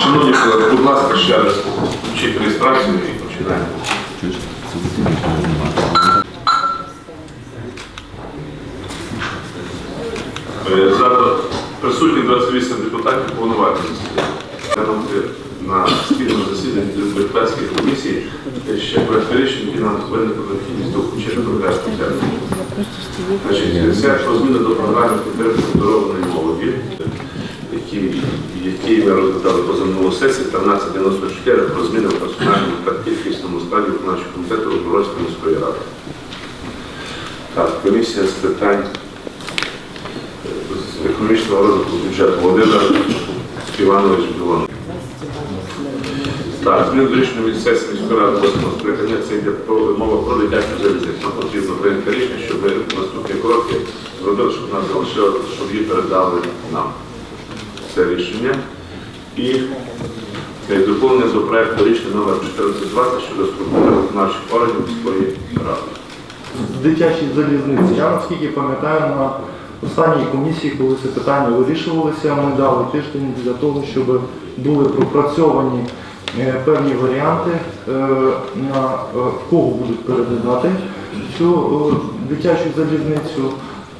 Шановні колеги, будь ласка, ще раз включіть реєстрацію і починаємо. Е, присутні 28 депутатів повноважені Глянути на депутатської комісії е, ще проект рішень, які нам виникли необхідність до включення до порядку. Програми підтримки молоді, які, ми розглядали позаминулу сесії 1394 про зміни в персональному та кількісному складі виконавчого комітету Оборонської міської ради. Так, комісія з питань з економічного розвитку бюджету Володимир Іванович Білон. Так, змін до рішення міської ради 8 скликання це йде про мова про дитячу залізницю. Нам потрібно прийняти рішення, щоб наступні кроки зробили, щоб нас залишили, щоб її передали нам. Це рішення. І е, доповнення до проекту рішення номер 1420 щодо структури виконавчих органів міської ради. з дитячої залізниці. Я наскільки пам'ятаю, на останній комісії, коли це питання вирішувалося, ми дали тиждень для того, щоб були пропрацьовані певні варіанти, е, на е, кого будуть передати цю е, дитячу залізницю,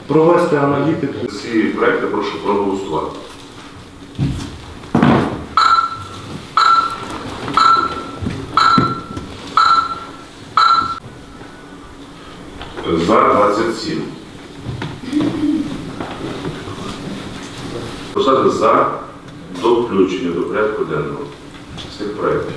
провести аналітику. Ці проекти прошу проголосувати. За 27. Посади за до включення до порядку денного цих проєктів.